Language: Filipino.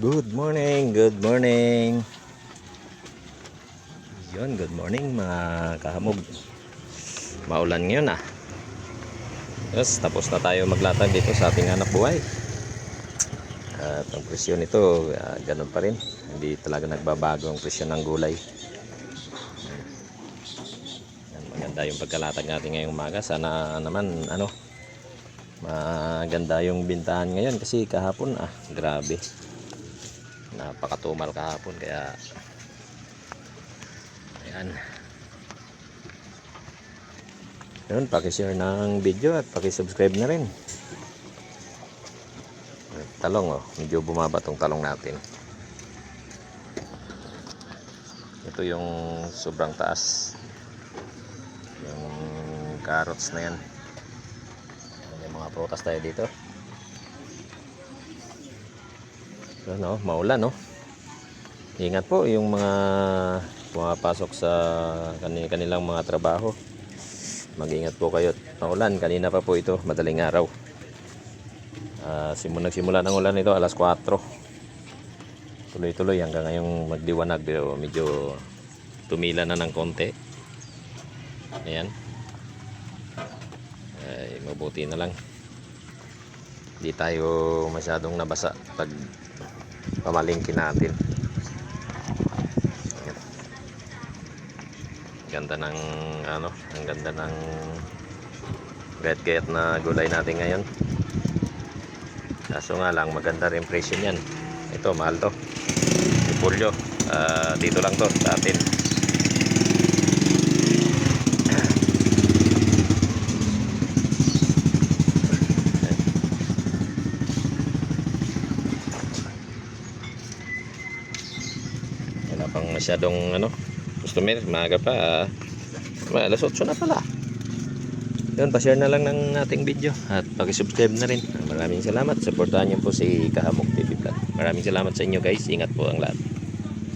Good morning, good morning. Yun, good morning mga kahamog. Maulan ngayon ah. Yes, tapos na tayo maglatag dito sa ating anak buhay. At ang presyo nito, ah, ganun pa rin. Hindi talaga nagbabago ang presyo ng gulay. Yan, maganda yung pagkalatag natin ngayong umaga. Sana naman, ano, maganda yung bintahan ngayon kasi kahapon, ah, grabe napakatumal kahapon kaya ayan. Yun pakishare ng video at pakisubscribe na rin. Talong oh. Medyo bumaba tong talong natin. Ito yung sobrang taas. Yung carrots na yan. May mga prutas tayo dito ano, maulan no. Ingat po yung mga pumapasok sa kani- kanilang mga trabaho. Mag-ingat po kayo. Maulan, kanina pa po ito, madaling araw. Ah, simula nagsimula ng ulan ito alas 4. Tuloy-tuloy hanggang ngayong magdiwanag pero medyo tumila na ng konti. Ayan. Ay, mabuti na lang. Hindi tayo masyadong nabasa pag pamalingkin natin. Ganda ng ano, ang ganda ng gayat-gayat na gulay natin ngayon. Kaso nga lang maganda rin presyo niyan. Ito mahal to. Repolyo. Ah, dito lang to sa atin. Pang masyadong ano, customer, maaga pa. ah. Ma, alas 8 na pala. Yun, pa-share na lang ng ating video at paki-subscribe na rin. Maraming salamat. Supportahan niyo po si Kahamog TV Vlog. Maraming salamat sa inyo guys. Ingat po ang lahat.